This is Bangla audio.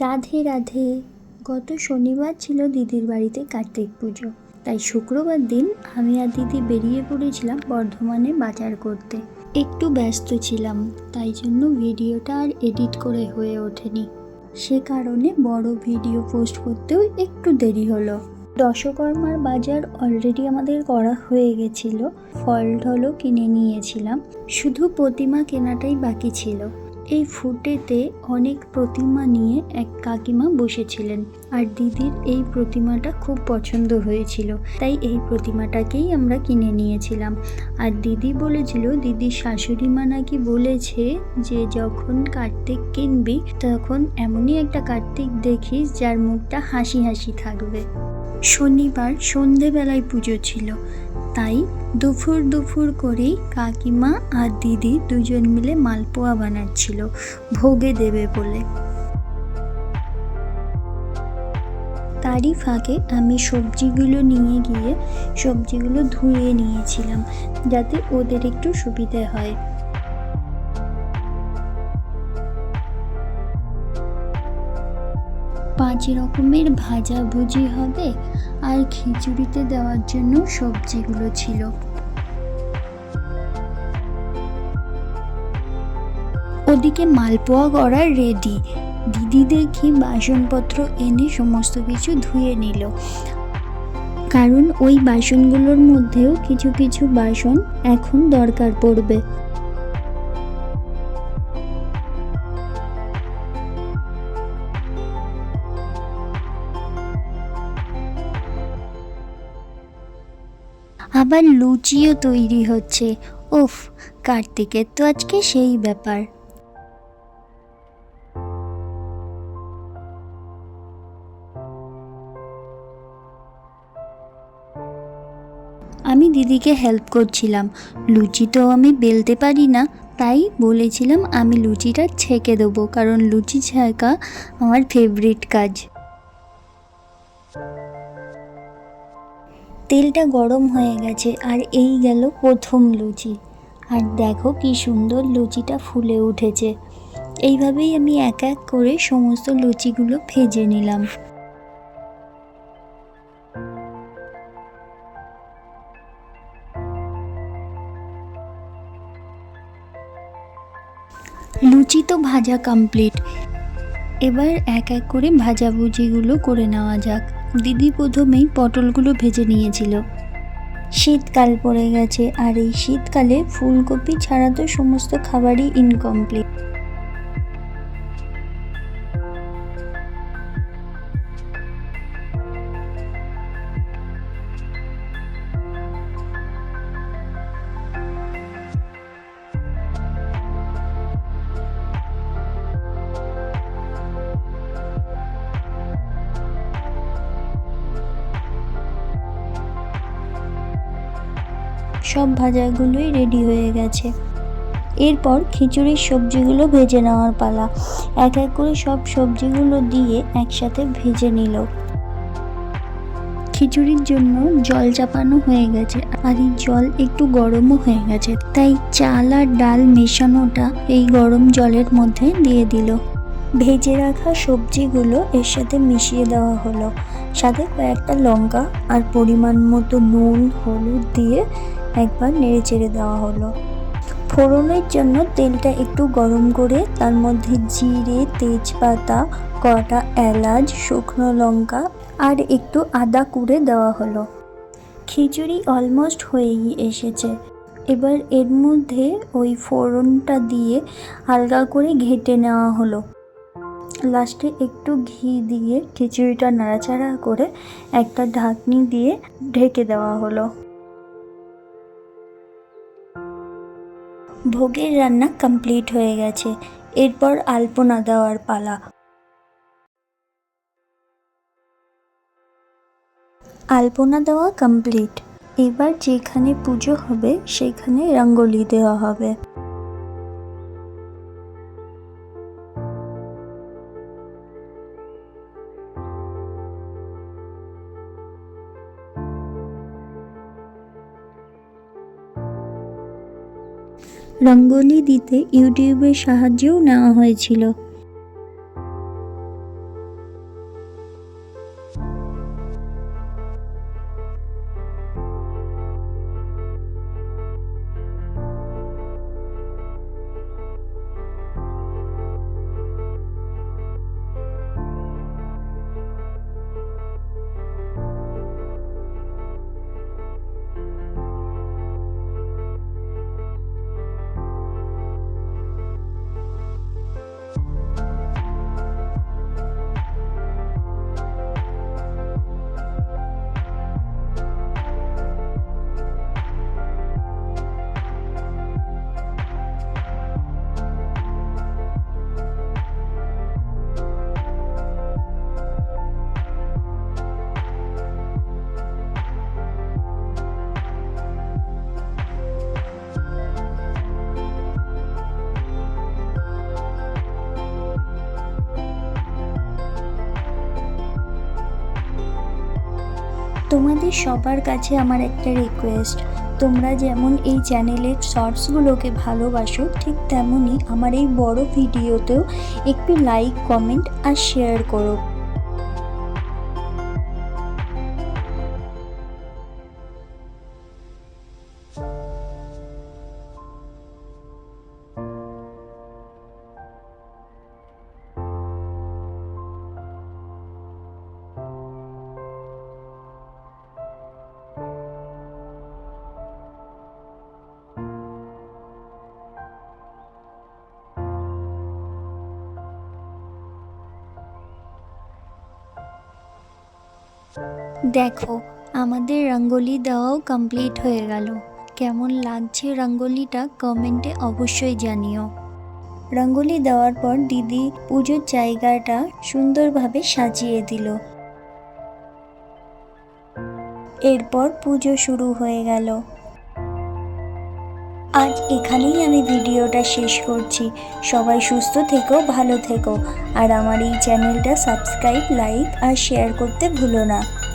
রাধে রাধে। গত শনিবার ছিল দিদির বাড়িতে কার্তিক পুজো। তাই শুক্রবার দিন আমি আর দিদি বেরিয়ে পড়েছিলাম বর্ধমানে বাজার করতে। একটু ব্যস্ত ছিলাম, তাই জন্য ভিডিওটা আর এডিট করে হয়ে ওঠেনি। সে কারণে বড় ভিডিও পোস্ট করতেও একটু দেরি হলো। দশকর্মার বাজার অলরেডি আমাদের করা হয়ে গেছিল। ফল ঢলও কিনে নিয়েছিলাম। শুধু প্রতিমা কেনাটাই বাকি ছিল। এই ফুটেতে অনেক প্রতিমা নিয়ে এক কাকিমা বসেছিলেন। আর দিদির এই প্রতিমাটা খুব পছন্দ হয়েছিল, তাই এই প্রতিমাটাকেই আমরা কিনে নিয়েছিলাম। আর দিদি বলেছিল, দিদির শাশুড়ি মা নাকি বলেছে যে, যখন কার্তিক কিনবি, তখন এমনই একটা কার্তিক দেখিস যার মুখটা হাসি হাসি থাকবে। শনিবার সন্ধেবেলায় পুজো ছিল। তাই দুফুর দুফুর করেই কাকিমা আর দিদি দুজন মিলে মালপোয়া বানাচ্ছিল, ভোগে দেবে বলে। তারই ফাঁকে আমি সবজিগুলো নিয়ে গিয়ে সবজিগুলো ধুয়ে নিয়েছিলাম, যাতে ওদের একটু সুবিধে হয়। পাঁচ রকমের ভাজাভুজি হবে আর খিচুড়িতে দেওয়ার জন্য সবজিগুলো ছিল। ওদিকে মালপোয়া করা রেডি দিদি দেখি বাসনপত্র এনে সমস্ত কিছু ধুয়ে নিল। কারণ ওই বাসনগুলোর মধ্যেও কিছু কিছু বাসন এখন দরকার পড়বে। আবার লুচিও তৈরি হচ্ছে। উফ, কার্তিকের তো আজকে সেই ব্যাপার। আমি দিদিকে হেল্প করছিলাম। লুচি তো আমি বেলতে পারি না, তাই বলেছিলাম আমি লুচিটা ছেঁকে দেবো, কারণ লুচি ছেঁকা আমার ফেভারিট কাজ। তেলটা গরম হয়ে গেছে আর এই গেল প্রথম লুচি। আর দেখো কি সুন্দর লুচিটা ফুলে উঠেছে। এইভাবেই আমি এক এক করে সমস্ত লুচিগুলো ভেজে নিলাম। লুচি তো ভাজা কমপ্লিট। এবার এক এক করে ভাজাভুজিগুলো করে নেওয়া যাক। দিদি প্রথমেই পটলগুলো ভেজে নিয়েছিল। শীতকাল পড়ে গেছে আর এই শীতকালে ফুলকপি ছাড়া তো সমস্ত খাবারই ইনকমপ্লিট সব ভাজাগুলোই রেডি হয়ে গেছে। এরপর খিচুড়ির সবজিগুলো ভেজে নেওয়ার পালা। এক এক করে সব সবজিগুলো দিয়ে একসাথে ভেজে নিল। খিচুড়ির জন্য জল চাপানো হয়ে গেছে আর এই জল একটু গরমও হয়ে গেছে। তাই চাল আর ডাল মেশানোটা এই গরম জলের মধ্যে দিয়ে দিল। ভেজে রাখা সবজিগুলো এর সাথে মিশিয়ে দেওয়া হলো। সাথে কয়েকটা লঙ্কা আর পরিমাণ মতো নুন, হলুদ দিয়ে একবার নেড়ে চেড়ে দেওয়া হলো। ফোড়নের জন্য তেলটা একটু গরম করে তার মধ্যে জিরে, তেজপাতা, কটা এলাচ, শুকনো লঙ্কা আর একটু আদা কুড়ে দেওয়া হলো। খিচুড়ি অলমোস্ট হয়েই এসেছে। এবার এর মধ্যে ওই ফোড়নটা দিয়ে হালকা করে ঘেটে নেওয়া হলো। লাস্টে একটু ঘি দিয়ে খিচুড়িটা নাড়াচাড়া করে একটা ঢাকনি দিয়ে ঢেকে দেওয়া হলো। ভোগের রান্না কমপ্লিট হয়ে গেছে। এরপর আলপনা দেওয়ার পালা। আলপনা দেওয়া কমপ্লিট এবার যেখানে পুজো হবে, সেখানে রঙ্গোলি দেওয়া হবে। রঙ্গোলি দিতে ইউটিউবের সাহায্যও নেওয়া হয়েছিল। তোমাদের সবার কাছে আমার একটা রিকোয়েস্ট তোমরা যেমন এই চ্যানেলের শর্টসগুলোকে ভালোবাসো, ঠিক তেমনই আমার এই বড় ভিডিওতেও একটু লাইক কমেন্ট আর শেয়ার করো। দেখো, আমাদের রঙ্গোলি দেওয়াও কমপ্লিট হয়ে গেল। কেমন লাগছে রঙ্গোলিটা কমেন্টে অবশ্যই জানিও। রঙ্গোলি দেওয়ার পর দিদি পুজোর জায়গাটা সুন্দরভাবে সাজিয়ে দিল। এরপর পুজো শুরু হয়ে গেল। আজ এখানেই আমি ভিডিওটা শেষ করছি। সবাই সুস্থ থেকো, ভালো থেকো। আর আমার এই চ্যানেলটা সাবস্ক্রাইব লাইক আর শেয়ার করতে ভুলো না।